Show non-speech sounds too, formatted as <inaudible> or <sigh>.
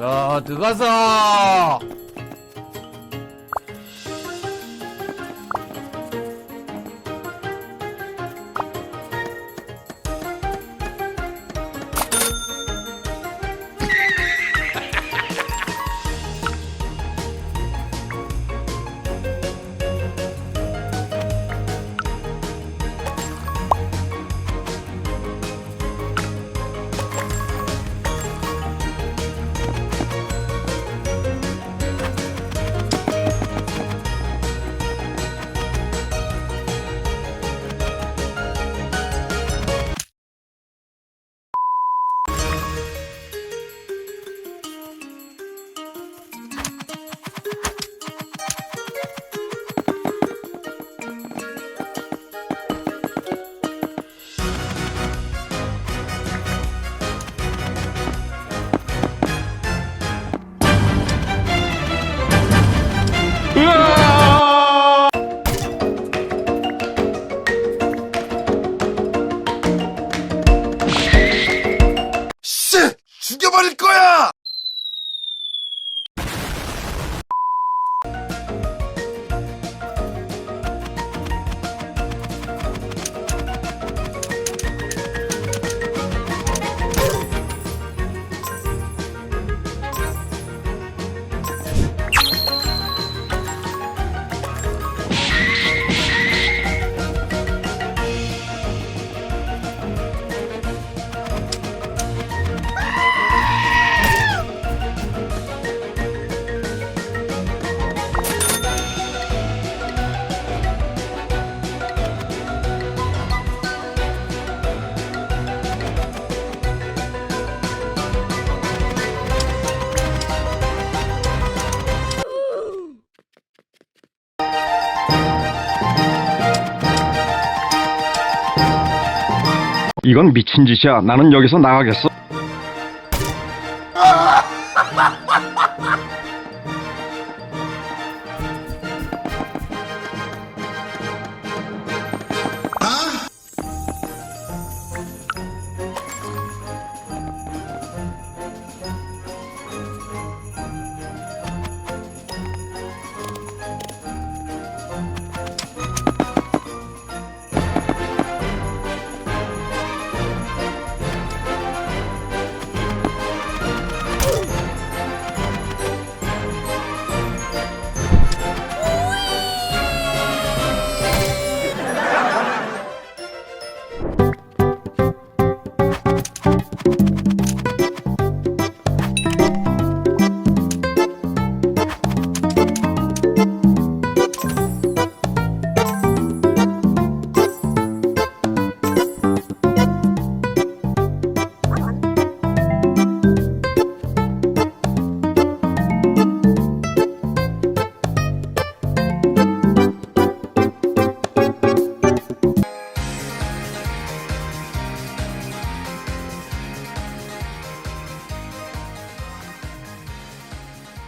자, 들어가서. 버릴 거야! 이건 미친 짓이야. 나는 여기서 나가겠어. <laughs>